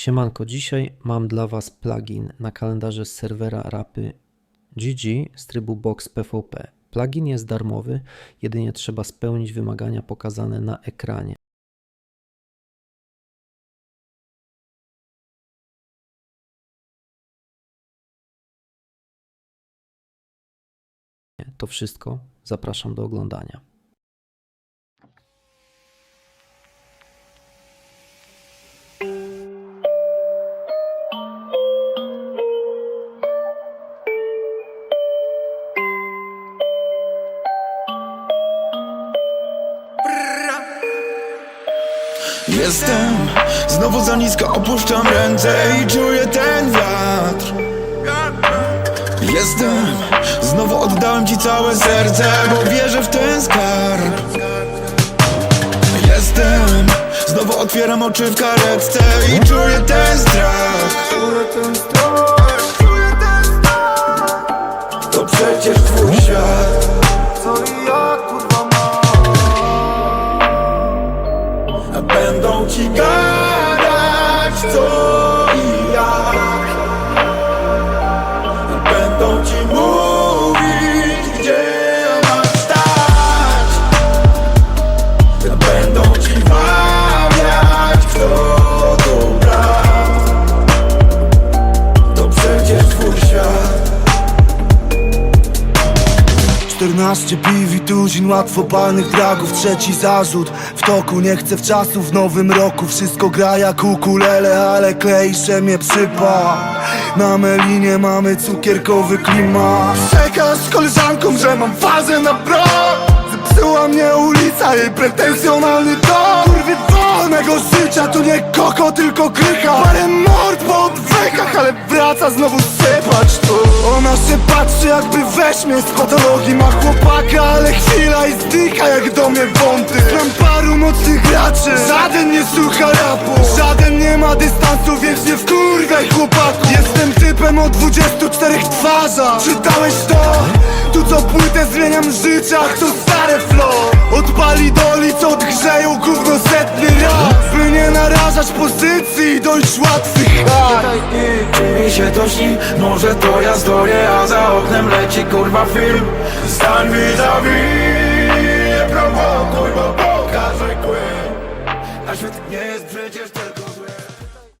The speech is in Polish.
Siemanko, dzisiaj mam dla Was plugin na kalendarze z serwera rapy GG z trybu Box PvP. Plugin jest darmowy, jedynie trzeba spełnić wymagania pokazane na ekranie. To wszystko, zapraszam do oglądania. Jestem. Znowu za nisko, opuszczam ręce i czuję ten wiatr. Jestem, znowu oddałem ci całe serce, bo wierzę w ten skarb. Jestem, znowu otwieram oczy w karetce i czuję ten strach. To przecież twój Będą ci gadać co 14 piw i tuzin łatwo palnych dragów. Trzeci zarzut. W toku Nie chcę w czasu w nowym roku Wszystko gra jak ukulele Ale klejsze mnie przypa. Na melinie mamy cukierkowy klimat. Czekasz z koleżanką, że mam fazę na bro Zepsuła mnie ulica Jej pretensjonalny dom. Kurwy wolnego życia To nie koko, tylko krycha. Parę mord po odwykach Ale wraca znowu sypać tu Się patrzy jakby weźmie z patologii. Ma chłopaka, ale chwila i zdycha jak do mnie wąty Znam paru mocnych graczy. Żaden nie słucha rapu. Żaden nie ma dystansu, więc nie wkurwiaj chłopaku. Jestem typem o 24 twarzach. Czytałeś to? Tu co płytę zmieniam życia, to stare flow. Odpali doli, co odgrzeją gówno setny raz By nie narażać pozycji i dojść łatwych. Mi się to śni, może to ja zdoję A za oknem leci kurwa film. Stań vis-a-vis